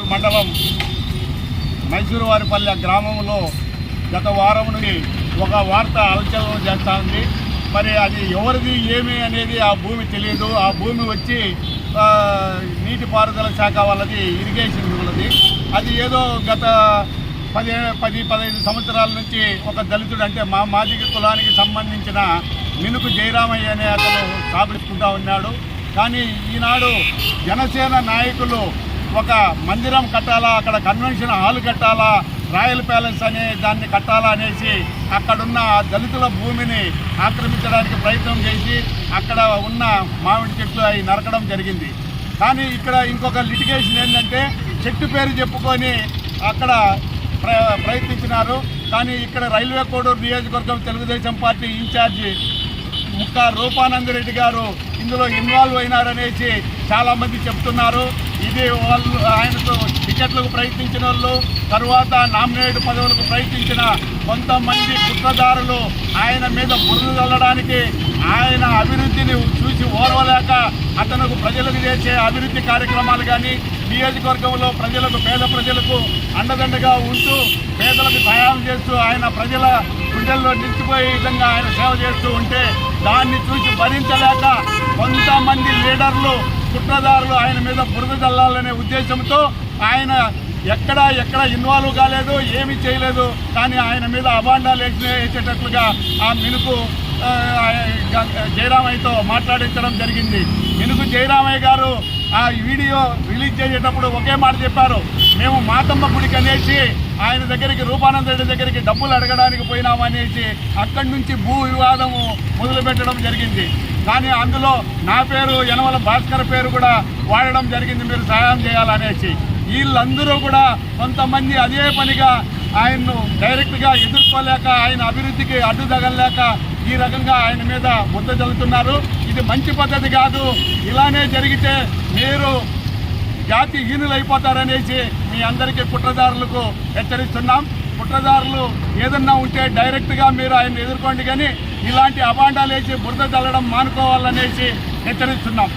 మైసూరు మండలం మైసూరు వారిపల్లె గ్రామంలో గత వారం నుండి ఒక వార్త అలచలం చేస్తూ ఉంది. మరి అది ఎవరిది ఏమి అనేది ఆ భూమి తెలియదు. ఆ భూమి వచ్చి నీటిపారుదల శాఖ వాళ్ళది ఇరిగేషన్ వాళ్ళది. అది ఏదో గత పది పది పదహైదు సంవత్సరాల నుంచి ఒక దళితుడు అంటే మా మాదిగ కులానికి సంబంధించిన మినుకు జయరామయ్య అనే అతను స్థాపించుకుంటా ఉన్నాడు. కానీ ఈనాడు జనసేన నాయకులు ఒక మందిరం కట్టాలా అక్కడ కన్వెన్షన్ హాల్ కట్టాలా రాయల్ ప్యాలెస్ అనే దాన్ని కట్టాలా అనేసి అక్కడున్న దళితుల భూమిని ఆక్రమించడానికి ప్రయత్నం చేసి అక్కడ ఉన్న మామిడి చెట్లు అవి నరకడం జరిగింది. కానీ ఇక్కడ ఇంకొక లిటిగేషన్ ఏంటంటే చెట్టు పేరు చెప్పుకొని అక్కడ ప్రయత్నించినారు. కానీ ఇక్కడ రైల్వే కోడూరు నియోజకవర్గం తెలుగుదేశం పార్టీ ఇన్ఛార్జి ముక్క రూపానందరెడ్డి గారు ఇందులో ఇన్వాల్వ్ అయినారనేసి చాలామంది చెప్తున్నారు. ఇది వాళ్ళు ఆయనకు టికెట్లకు ప్రయత్నించిన వాళ్ళు తరువాత నామినేట్ పదవులకు ప్రయత్నించిన కొంతమంది కుట్రదారులు ఆయన మీద బురద చల్లడానికి ఆయన అభివృద్ధిని చూసి ఓర్వలేక అతనుకు ప్రజలకు చేసే అభివృద్ధి కార్యక్రమాలు కానీ నియోజకవర్గంలో ప్రజలకు పేద ప్రజలకు అండదండగా ఉంటూ పేదలకు సహాయం చేస్తూ ఆయన ప్రజల గుండెల్లో నిలిచిపోయే విధంగా ఆయన సేవ చేస్తూ ఉంటే దాన్ని చూసి భరించలేక కొంతమంది లీడర్లు కుట్రదారులు ఆయన మీద బురద చల్లాలనే ఉద్దేశంతో ఆయన ఎక్కడ ఎక్కడ ఇన్వాల్వ్ కాలేదు ఏమీ చేయలేదు. కానీ ఆయన మీద అబాండాలు వేసేటట్లుగా ఆ మినుకు జయరామయ్యతో మాట్లాడించడం జరిగింది. మినుకు జయరామయ్య గారు ఆ వీడియో రిలీజ్ చేసేటప్పుడు ఒకే మాట చెప్పారు. మేము మాతమ్మ గుడికి అనేసి ఆయన దగ్గరికి రూపానంద రెడ్డి దగ్గరికి డబ్బులు అడగడానికి పోయినామనేసి అక్కడి నుంచి భూ వివాదము మొదలుపెట్టడం జరిగింది. కానీ అందులో నా పేరు యనమల భాస్కర్ పేరు కూడా వాడడం జరిగింది మీరు సహాయం చేయాలనేసి. వీళ్ళందరూ కూడా కొంతమంది అదే పనిగా ఆయన్ను డైరెక్ట్గా ఎదుర్కోలేక ఆయన అభివృద్ధికి అడ్డు తగలలేక ఈ రకంగా ఆయన మీద ముద్ద చల్లుతున్నారు ఇది మంచి పద్ధతి కాదు. ఇలానే జరిగితే మీరు జాతి హీనులైపోతారనేసి మీ అందరికీ కుట్రదారులకు హెచ్చరిస్తున్నాం. కుట్రదారులు ఏదన్నా ఉంటే డైరెక్ట్గా మీరు ఆయన ఎదుర్కోండి కానీ ఇలాంటి అబాండాలు వేసి బురద చల్లడం మానుకోవాలనేసి హెచ్చరిస్తున్నాం.